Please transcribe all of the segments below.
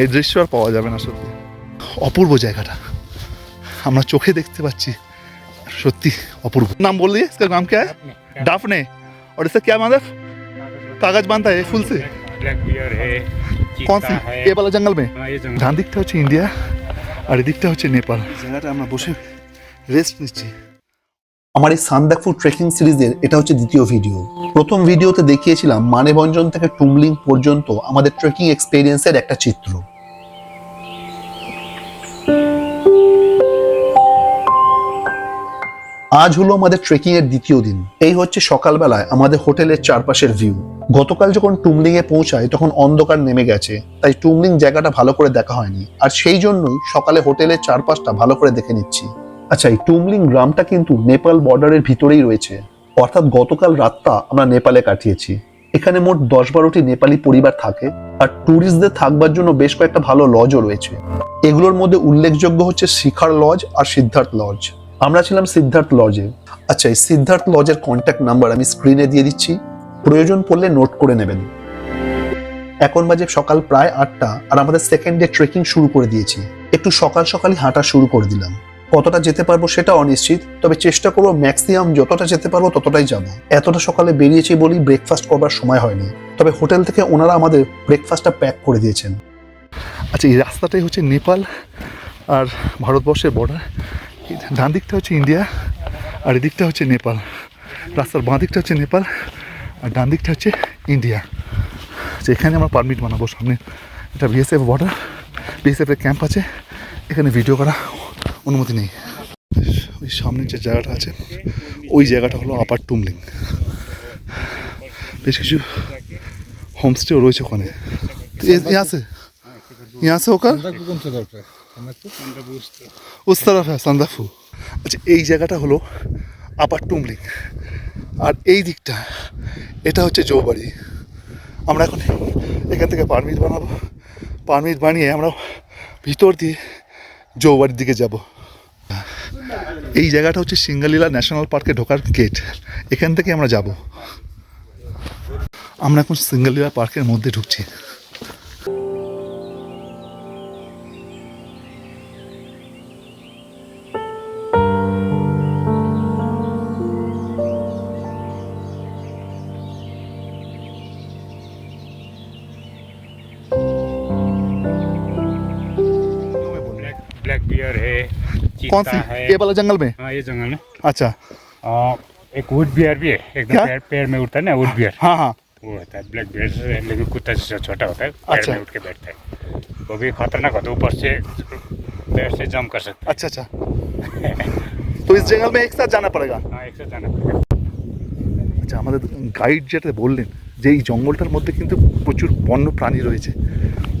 এই দৃশ্য আর পাওয়া যাবে না সত্যি অপূর্ব জায়গাটা আমরা চোখে দেখতে পাচ্ছি সত্যি অপূর্ব নাম बोल दिए इसका नाम क्या है डाफने और इससे क्या मतलब कागज बांधता है फूल से ब्लैक बियर है कौन सी चीता है ये वाला जंगल में हाँ, ये जंगल ডান দিকটা হচ্ছে ইন্ডিয়া আর এদিকটা হচ্ছে নেপাল জায়গাটা আমরা বসে রেস্ট নিচ্ছি আমার এই সান্দাকফু ট্রেকিং সিরিজের এটা হচ্ছে দ্বিতীয় ভিডিও প্রথম ভিডিওতে দেখিয়েছিলাম মানেভঞ্জন থেকে টুমলিং পর্যন্ত আমাদের ট্রেকিং এক্সপেরিয়েন্সের একটা চিত্র। আজ হলো আমাদের ট্রেকিং এর দ্বিতীয় দিন। এই হচ্ছে সকালবেলায় আমাদের হোটেলের চারপাশের ভিউ গতকাল যখন টুমলিং এ পৌঁছায়, তখন অন্ধকার নেমে গেছে, তাই টুমলিং জায়গাটা ভালো করে দেখা হয়নি। আর সেই জন্যই সকালে হোটেলের চারপাশটা ভালো করে দেখে নিচ্ছি। আচ্ছা এই টুমলিং গ্রামটা কিন্তু নেপাল বর্ডারের ভিতরেই রয়েছে। অর্থাৎ গতকাল রাতটা আমরা নেপালে কাটিয়েছি। এখানে মোট দশ বারোটি নেপালি পরিবার থাকে আর ট্যুরিস্টদের থাকবার জন্য বেশ কয়েকটা ভালো লজও রয়েছে। এগুলোর মধ্যে উল্লেখযোগ্য হচ্ছে শিখার লজ আর সিদ্ধার্থ লজ আমরা ছিলাম সিদ্ধার্থ লজে আচ্ছা এই সিদ্ধার্থ লজের কন্ট্যাক্ট নাম্বার আমি স্ক্রিনে দিয়ে দিচ্ছি। প্রয়োজন পড়লে নোট করে নেবেন। এখন বাজে সকাল প্রায় আটটা আর আমাদের সেকেন্ড ডে ট্রেকিং শুরু করে দিয়েছি। একটু সকাল সকালই হাঁটা শুরু করে দিলাম। কতটা যেতে পারব সেটা অনিশ্চিত, তবে চেষ্টা করব ম্যাক্সিমাম যতটা যেতে পারব ততটাই যাব এতটা সকালে বেরিয়েছি বলি ব্রেকফাস্ট করবার সময় হয়নি, তবে হোটেল থেকে ওনারা আমাদের ব্রেকফাস্টটা প্যাক করে দিয়েছেন। আচ্ছা এই রাস্তাটাই হচ্ছে নেপাল আর ভারতবর্ষের বর্ডার ডান দিকটা হচ্ছে ইন্ডিয়া আর এদিকটা হচ্ছে নেপাল। রাস্তার বাঁ দিকটা হচ্ছে নেপাল আর ডান দিকটা হচ্ছে ইন্ডিয়া। আচ্ছা এখানে আমরা পারমিট বানাবো সামনে। এটা বিএসএফ বর্ডার বিএসএফের ক্যাম্প আছে, এখানে ভিডিও করা। অনুমতি নেই। ওই সামনের যে জায়গাটা আছে ওই জায়গাটা হলো আপার টুমলিং। বেশ কিছু হোমস্টেও রয়েছে ওখানে। আছে? আছে ওখান? সান্দাফু। আচ্ছা এই জায়গাটা হলো আপার টুমলিং। আর এই দিকটা এটা হচ্ছে জৌবাড়ি। আমরা এখন এখান থেকে পারমিট বানাবো। পারমিট বানিয়ে আমরা ভিতর দিয়ে জৌবাড়ির দিকে যাব। এই জায়গাটা হচ্ছে সিঙ্গালীলা ন্যাশনাল পার্কে ঢোকার গেট এখান থেকে আমরা যাব আমরা এখন সিঙ্গালীলা পার্কের মধ্যে ঢুকছি ब्लैक ब्लैक बियर है कौन चीता सी है ये वाला जंगल में हाँ ये जंगल में अच्छा और एक वुड बियर भी है एकदम क्या? पैर, पैर में उठता है ना वुड बियर हाँ हाँ वो होता है ब्लैक बियर लेकिन कुत्ता जैसा छोटा होता है पैर अच्छा। में उठ के बैठता है वो भी खतरनाक होता है ऊपर से पैर से जंप कर सकते अच्छा अच्छा तो इस जंगल में एक साथ जाना पड़ेगा हैं हाँ एक साथ जाना पड़ेगा আচ্ছা আমাদের গাইড যেটা বললেন যে এই জঙ্গলটার মধ্যে কিন্তু প্রচুর বন্য প্রাণী রয়েছে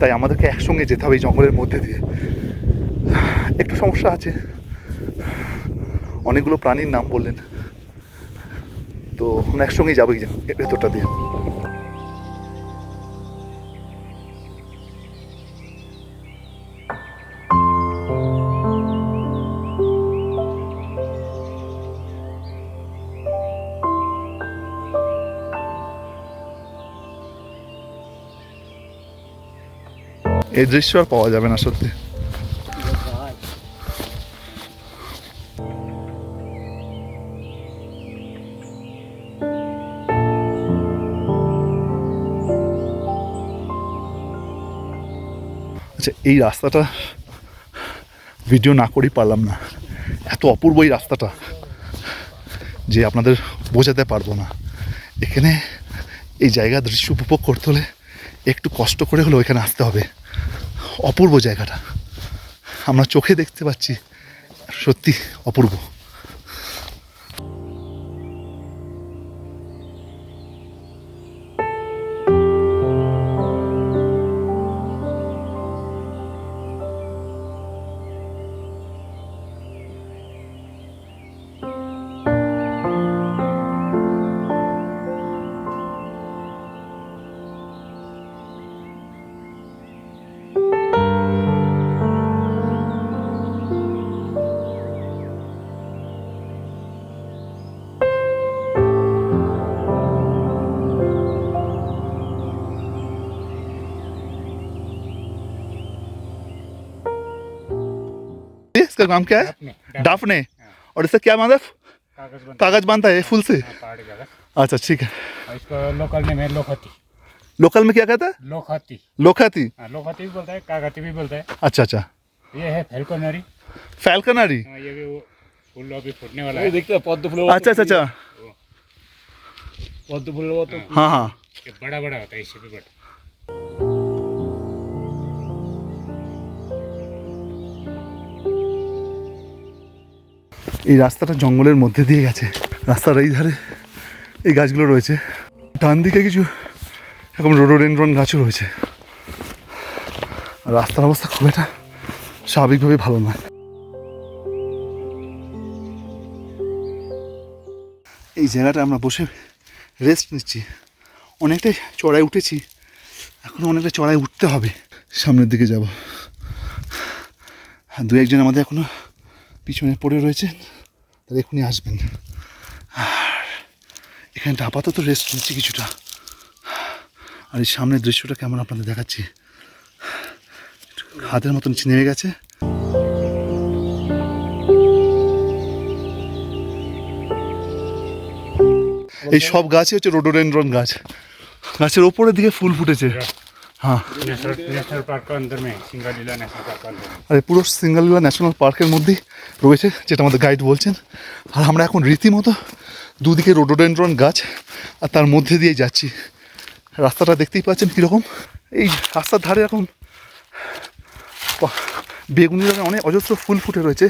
তাই আমাদেরকে একসঙ্গে যেতে হবে এই জঙ্গলের মধ্যে দিয়ে একটু সমস্যা আছে। অনেকগুলো প্রাণীর নাম বললেন। তো আমরা একসঙ্গেই যাব ভেতরটা দিয়ে। এই দৃশ্য আর পাওয়া যাবে না সত্যি। আচ্ছা এই রাস্তাটা ভিডিও না করেই পারলাম না। এত অপূর্ব এই রাস্তাটা যে আপনাদের বোঝাতে পারব না। এখানে এই জায়গা দৃশ্য উপভোগ করতে হলে একটু কষ্ট করে হলেও এখানে আসতে হবে। অপূর্ব জায়গাটা। আমরা চোখে দেখতে পাচ্ছি, সত্যি অপূর্ব। इसका काम क्या है? डाफने हाँ। और इससे क्या मतलब कागज़ बांधता है। फूल से? हाँ, अच्छा ठीक है। लोकल में क्या कहता है? लोखाती लोखाती हाँ, लोखाती भी बोलता है कागती भी बोलता है। अच्छा अच्छा। ये है फैलकनारी फैलकनारी ये भी वो फूल अभी फूटने वाला है। देखते हैं पौधे फूल अच्छा अच्छा अच्छा। पौधे फूल वो तो हाँ हाँ। बड़ा बड़ा होता है इससे भी बड़ा। এই রাস্তাটা জঙ্গলের মধ্যে দিয়ে গেছে। রাস্তার এই ধারে এই গাছগুলো রয়েছে। ডান দিকে কিছু এরকম রোডোডেন্ড্রন গাছও রয়েছে। রাস্তার অবস্থা খুব একটা স্বাভাবিকভাবে ভালো নয়। এই জায়গাটা আমরা বসে রেস্ট নিচ্ছি। অনেকটাই চড়াই উঠেছি। এখনও অনেকটা চড়াই উঠতে হবে। সামনের দিকে যাব। দু একজন আমাদের এখনও পিছনে পড়ে রয়েছে তারা এখনই আসবেন। আর এখানটা আপাতত রেস্ট নিচ্ছি কিছুটা। আর এই সামনের দৃশ্যটা কেমন আপনাদের দেখাচ্ছি? হাতের মতন নিচে নেমে গেছে। এই সব গাছই হচ্ছে রোডোডেন্ড্রন গাছ। গাছের ওপরের দিকে ফুল ফুটেছে। হ্যাঁ। আর পুরো সিঙ্গালীলা ন্যাশনাল পার্কের মধ্যেই রয়েছে যেটা আমাদের গাইড বলছেন। আর আমরা এখন রীতিমতো দুদিকে রোডোডেন্ড্রন গাছ আর তার মধ্যে দিয়ে যাচ্ছি। রাস্তাটা দেখতেই পাচ্ছেন কীরকম। এই রাস্তার ধারে এখন বেগুনি রঙের অনেক অজস্র ফুল ফুটে রয়েছে।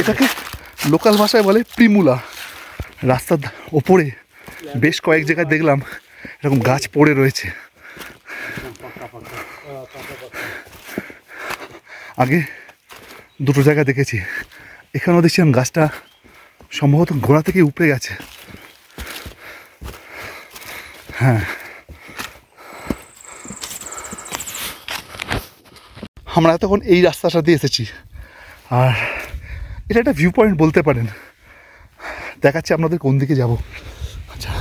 এটাকে লোকাল ভাষায় বলে প্রিমুলা রাস্তার ওপরে বেশ কয়েক জায়গায় দেখলাম এরকম গাছ পড়ে রয়েছে। আগে দুটো জায়গা দেখেছি। এখানেও দেখছিলাম গাছটা সম্ভবত গোড়া থেকে উপড়ে গেছে। হ্যাঁ। আমরা তখন এই রাস্তাটা দিয়ে এসেছি। আর এটা একটা ভিউ পয়েন্ট বলতে পারেন। দেখাচ্ছি আপনাদের কোন দিকে যাব। আচ্ছা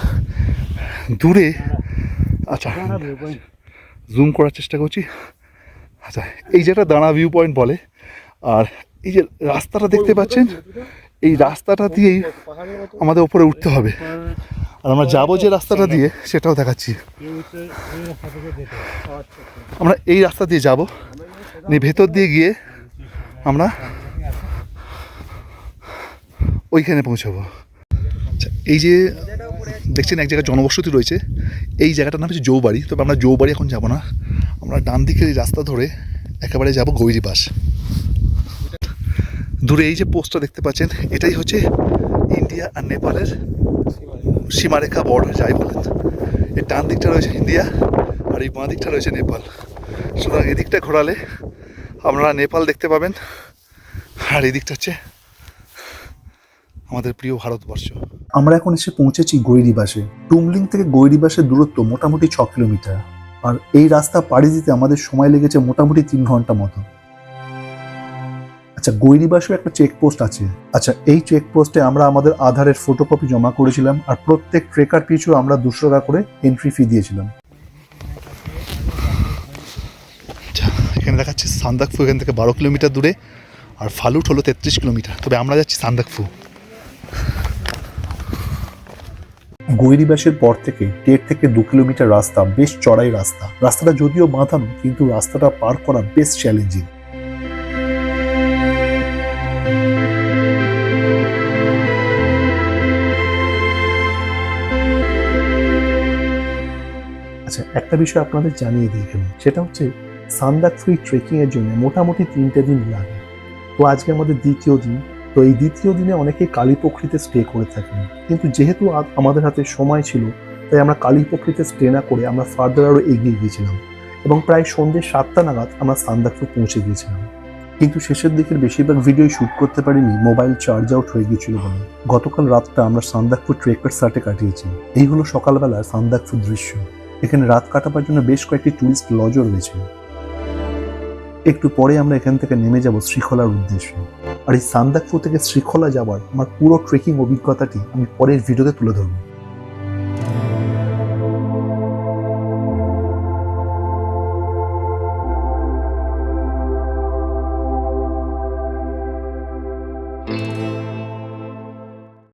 দূরে আচ্ছা জুম করার চেষ্টা করছি। আচ্ছা এই যেটা দাঁড়া ভিউ পয়েন্ট বলে, আর এই যে রাস্তাটা দেখতে পাচ্ছেন, এই রাস্তাটা দিয়েই আমাদের ওপরে উঠতে হবে। আর আমরা যাব যে রাস্তাটা দিয়ে, সেটাও দেখাচ্ছি। আমরা এই রাস্তা দিয়ে যাব, নিয়ে ভেতর দিয়ে গিয়ে আমরা ওইখানে পৌঁছাবো। আচ্ছা এই যে দেখছেন এক জায়গায় জনবসতি রয়েছে, এই জায়গাটার নাম হচ্ছে যৌবাড়ি তবে আমরা যৌবাড়ি এখন যাব না। আমরা ডান দিকের এই রাস্তা ধরে একেবারে যাব গৈরিবাস। দূরে এই যে পোস্টটা দেখতে পাচ্ছেন, এটাই হচ্ছে ইন্ডিয়া আর নেপালের সীমারেখা বর্ডার, যাই বলেন। এই ডান দিকটা রয়েছে ইন্ডিয়া আর এই বাঁ দিকটা রয়েছে নেপাল। সুতরাং এদিকটা ঘোরালে আপনারা নেপাল দেখতে পাবেন। আর এই দিকটা হচ্ছে আমাদের প্রিয় ভারতবর্ষ। আমরা এখন এসে পৌঁছেছি গৈরিবাসে। টুমলিং থেকে গৈরিবাসের দূরত্ব মোটামুটি ছ কিলোমিটার। আর এই রাস্তা পাড়ি দিতে আমাদের সময় লেগেছে মোটামুটি তিন ঘণ্টা মতো। আচ্ছা গৈরিবাসেও একটা চেকপোস্ট আছে। আচ্ছা এই চেকপোস্টে আমরা আমাদের আধারের ফটোকপি জমা করেছিলাম আর প্রত্যেক ট্রেকার পিছু আমরা দুশো টাকা করে এন্ট্রি ফি দিয়েছিলাম। আচ্ছা এখানে দেখাচ্ছে সান্দাকফু, এখান থেকে বারো কিলোমিটার দূরে, আর ফালুট হলো তেত্রিশ কিলোমিটার। তবে আমরা যাচ্ছি সান্দাকফু। গৈরিবাসের পর থেকে দেড় থেকে দু কিলোমিটার রাস্তা, বেশ চড়াই রাস্তা। রাস্তাটা যদিও বাঁধানো কিন্তু রাস্তাটা পার করা বেশ চ্যালেঞ্জিং আচ্ছা একটা বিষয় আপনাদের জানিয়ে দিই এখানে। সেটা হচ্ছে সান্দাকফুই ট্রেকিং এর জন্য মোটামুটি তিনটে দিন লাগে। তো আজকে আমাদের দ্বিতীয় দিন তো এই দ্বিতীয় দিনে অনেকে কালীপক্ষিতে স্টে করে থাকেন। কিন্তু যেহেতু আমাদের হাতে সময় ছিল, তাই আমরা কালীপক্ষিতে স্টে না করে আমরা ফার্দার আরও এগিয়ে গিয়েছিলাম এবং প্রায় সন্ধ্যে সাতটা নাগাদ আমরা সান্দাকফু পৌঁছে গিয়েছিলাম। কিন্তু শেষের দিকের বেশিরভাগ ভিডিও শ্যুট করতে পারিনি মোবাইল চার্জ আউট হয়ে গিয়েছিল বলে। গতকাল রাতটা আমরা সান্দাকফু ট্রেকার সার্টে কাটিয়েছি। এই হলো সকালবেলা সান্দাকফু দৃশ্য। এখানে রাত কাটাবার জন্য বেশ কয়েকটি টুরিস্ট লজও রয়েছে। একটু পরে আমরা এখান থেকে নেমে যাব শ্রীখলার উদ্দেশ্যে। আর এই সান্দাকফু থেকে শৃঙ্খলা যাওয়ার আমার পুরো ট্রেকিং অভিজ্ঞতাটি আমি পরের ভিডিওতে তুলে ধরবো।